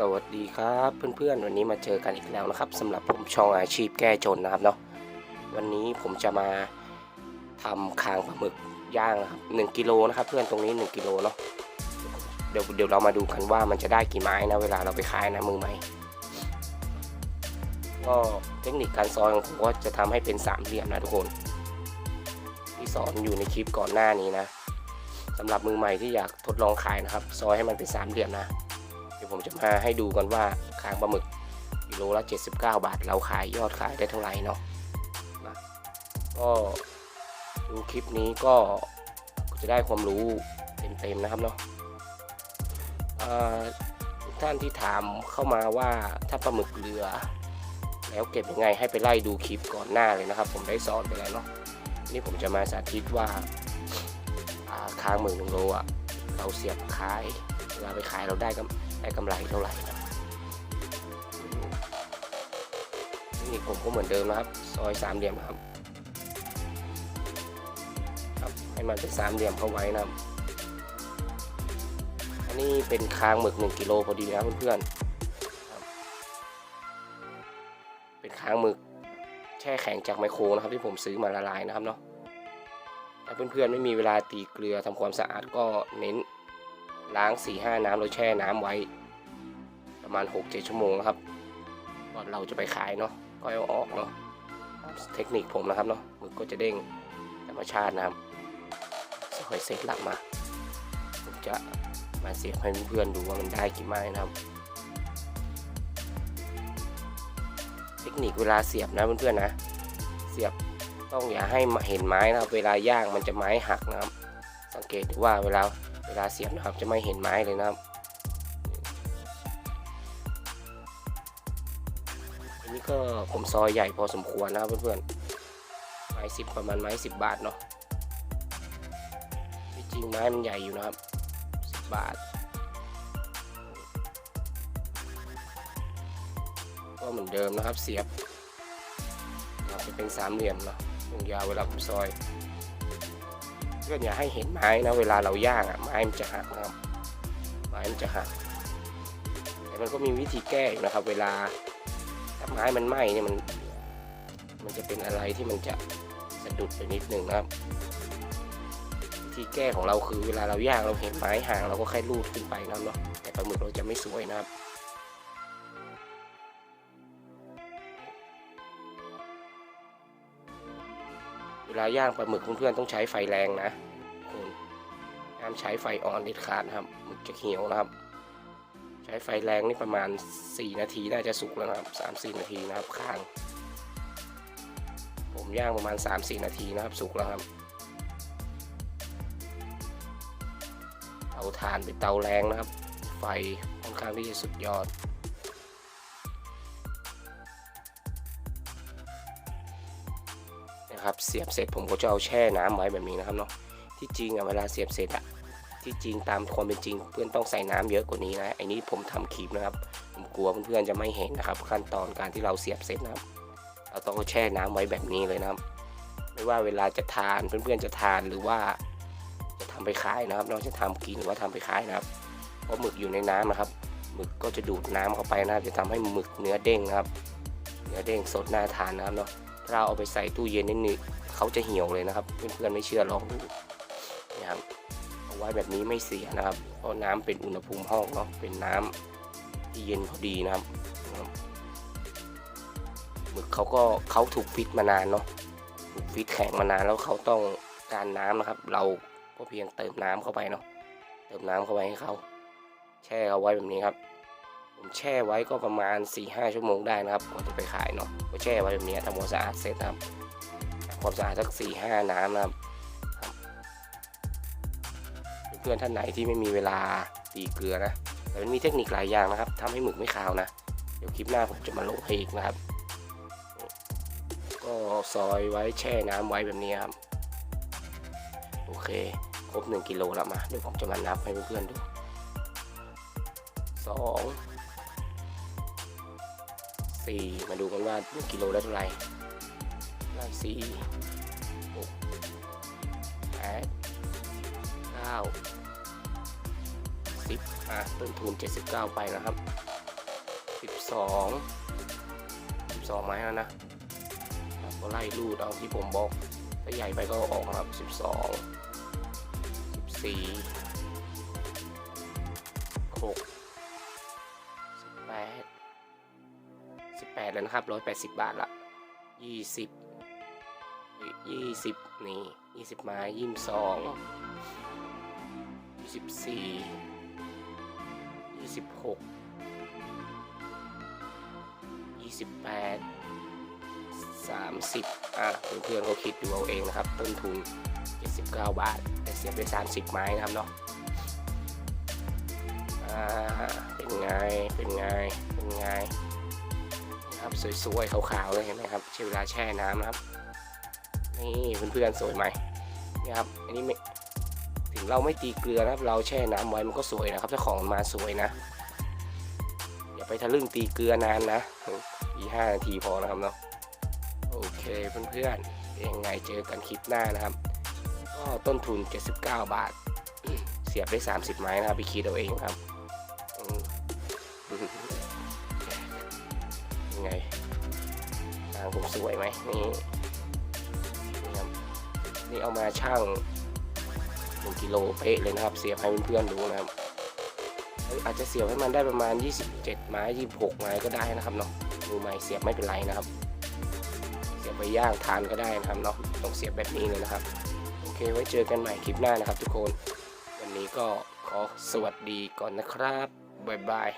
สวัสดีครับเพื่อนๆ วันนี้มาเจอกันอีกแล้วนะครับสำหรับผมช่องอาชีพแก้จนนะครับเนาะวันนี้ผมจะมาทำคางปลาหมึกย่างนะครับหนึ่งกิโลนะครับเพื่อนตรงนี้ 1กิโลเนาะเดี๋ยวเดี๋ยวเรามาดูกันว่ามันจะได้กี่ไม้นะเวลาเราไปขายนะมือใหม่ก็เทคนิคการซอยของผมก็จะทำให้เป็นสามเหลี่ยมนะทุกคน ที่สอนอยู่ในคลิปก่อนหน้านี้นะสำหรับมือใหม่ที่อยากทดลองขายนะครับ ซอยให้มันเป็นสามเหลี่ยมนะ ดี๋ยวผมจะมาให้ดูกันว่าคางปลาหมึกกิโลละ 79 บาท เราขายยอดขายได้เท่าไหร่เนาะนะก็ดูคลิปนี้ก็จะได้ความรู้เต็มๆนะครับเนาะทุกท่านที่ถามเข้ามาว่าถ้าปลาหมึกเหลือ แล้วเก็บยังไงให้ไปไล่ดูคลิปก่อนหน้าเลยนะครับ ผมได้สอนไปแล้วเนาะนี่ผมจะมาสาธิตว่าอ่าคางหมึกหนึ่งโลอะเราเสียบขายเวลาไปขายเราได้กำ ได้กำไรเท่าไหร่นะนิคผมก็เหมือนเดิมนะครับ ซอยสามเหลี่ยมครับครับ ให้มันเป็นสามเหลี่ยมเข้าไว้นะครับอันนี้เป็นคางหมึก1กิโลพอดีนะเพื่อนๆเป็นคางหมึกแช่แข็งจากไมโครนะครับ ที่ผมซื้อมาละลายนะครับเนาะถ้าเพื่อนๆไม่มีเวลาตีเกลือทำความสะอาดก็เน้น ล้าง4ี่ห้าน้ำเราแช่น้ำไว้ ประมาณ6-7ชั่วโมงนะครับก่อนเราจะไปขายเนาะก็เอาออกเนาะเทคนิคผมนะครับเนาะมึกก็จะเด้งธรรมชาตินะครับค่อยเสร็จหลักมาผมจะมาเสียบให้เพื่อนๆดูว่ามันได้กี่ไม้นะครับ เทคนิคเวลาเสียบนะเพื่อนๆนะ เสียบต้องอย่าให้เห็นไม้นะครับ เวลาย่างมันจะไม้หักนะครับ สังเกตดูว่าเวลา เวลาเสียบนะครับจะไม่เห็นไม้เลยนะครับอันนี้ก็ผมซอยใหญ่พอสมควรนะครับเพื่อนๆไม้สิบประมาณไม้สิบบาทเนาะจริงไม้มันใหญ่อยู่นะครับสิบบาทก็เหมือนเดิมนะครับเสียบนะครับจะเป็นสามเหลี่ยมเนาะตรงยาวเวลาผมซอย เพื่อนอย่าให้เห็นไม้นะ เวลาเราย่างอะไม้มันจะหักนะครับไม้มันจะหักแต่มันก็มีวิธีแก่นะครับ เวลาถ้าไม้มันไหม้เนี่ยมันมันจะเป็นอะไรที่มันจะสะดุดไปนิดนึงนะครับวิธีแก้ของเราคือเวลาเราย่างเราเห็นไม้ห่างเราก็แค่ลูดขึ้นไปนะครับเนาะแต่ปลาหมึกเราจะไม่สวยนะครับ ลาย่างปลาหมึกเพื่อนๆต้องใช้ไฟแรงนะคุณห้ามใช้ไฟอ่อนเด็ดขาดนะครับหมึกจะเหี่ยวนะครับ ใช้ไฟแรงนี่ประมาณ 4 นาทีน่าจะสุกแล้วนะครับ3-4 นาทีนะครับข้าง ผมย่างประมาณ 3-4 นาทีนะครับสุกแล้วครับเตาถ่านเป็นเตาแรงนะครับ ไฟค่อนข้างที่จะสุดยอด นะครับเสียบเสร็จผมก็จะเอาแช่น้ำไว้แบบนี้นะครับเนาะที่จริงอะเวลาเสียบเสร็จอะที่จริงตามความเป็นจริงเพื่อนต้องใส่น้ำเยอะกว่านี้นะไอ้นี้ผมทำคลิปนะครับผมกลัวเพื่อนๆจะไม่เห็นนะครับ ขั้นตอนการที่เราเสียบเสร็จนะครับ เราต้องแช่น้ำไว้แบบนี้เลยนะครับ ไม่ว่าเวลาจะทานเพื่อนๆจะทานหรือว่า จะทำไปขายนะครับเราจะทำกินหรือว่าทำไปขายนะครับเพราะหมึกอยู่ในน้ำนะครับหมึกก็จะดูดน้ำเข้าไปนะครับจะทำให้หมึกเนื้อเด้งนะครับ เนื้อเด้งสดน่าทานนะครับเนาะ ถ้าเราเอาไปใส่ตู้เย็นนิดนึงเขาจะเหี่ยวเลยนะครับ เพื่อนๆไม่เชื่อลองดูนะครับเอาไว้แบบนี้ไม่เสียนะครับ เพราะน้ำเป็นอุณหภูมิห้องเนาะเป็นน้ำที่เย็นพอดีนะครับหมึกเขาก็เขาถูกฟิตมานานเนาะถูกฟิตแข็งมานานแล้วเขาต้องการน้ำนะครับ เราก็เพียงเติมน้ำเข้าไปเนาะเติมน้ำเข้าไปให้เขาแช่เอาไว้แบบนี้ครับ ผมแช่ไว้ก็ประมาณ 4-5 ชั่วโมงได้นะครับก่อนจะไปขายเนาะก็แช่ไว้แบบนี้ทำความสะอาดเสร็จนะครับความสะอาดสัก 4-5 น้ำนะครับเพื่อนท่านไหนที่ไม่มีเวลาตีเกลือนะแต่มันมีเทคนิคหลายอย่างนะครับทำให้หมึกไม่ขาวนะเดี๋ยวคลิปหน้าผมจะมาลงให้อีกนะครับ ก็ซอยไว้แช่น้ำไว้แบบนี้ครับโอเคครบ1กิโลแล้วมาเดี๋ยวผมจะมานับให้เพื่อนๆดูสอง สี่มาดูกันว่ากิโลได้เท่าไหร่ได้สี่หกแปดเก้าสิบอะต้นทุน79ไปนะครับสิบสองสิบสองไม้แล้วนะก็ไล่รูดเอาที่ผมบอกถ้าใหญ่ไปก็ออกครับสิบสองสิบสี่หก แล้วนะครับร้อยแปดสิบบาทละยี่สิบยี่สิบนี่ยี่สิบไม้ยี่สิบสองยี่สิบสี่ยี่สิบหกยี่สิบแปดสามสิบอะเพื่อนๆเขาคิดดูเอาเองนะครับ ต้นทุน79บเก้าท แต่เสียไป30ไม้นะครับเนาะอ่าเป็นไง เป็นไง เป็นไง นะครับ สวยๆขาวๆเลยเห็นไหมครับใช้เวลาแช่น้ำนะครับ นี่เพื่อนๆสวยไหมนี่ครับ อันนี้ไม่ถึงเราไม่ตีเกลือนะครับ เราแช่น้ำไว้มันก็สวยนะครับถ้าของมันมาสวยนะ อย่าไปทะลึ่งตีเกลือนานนะอีห้านาทีพอนะครับเนาะโอเคเพื่อนๆยังไงเจอกันคลิปหน้านะครับ ก็ต้นทุน 79 บาท เสียบได้ 30 ไม้นะครับไปคิดเอาเองครับ ยังไงทางผมสวยไหมนี่นี่เอามาช่าง1กิโลเป๊ะเลยนะครับ เสียบให้เพื่อนๆดูนะครับเอ้ยอาจจะเสียบให้มันได้ประมาณ 27 ไม้ 26 ไม้ก็ได้นะครับเนาะมือใหม่เสียบไม่เป็นไรนะครับ เสียบไปย่างทานก็ได้นะครับเนาะต้องเสียบแบบนี้เลยนะครับ โอเคไว้เจอกันใหม่คลิปหน้านะครับทุกคน วันนี้ก็ขอสวัสดีก่อนนะครับบ๊ายบาย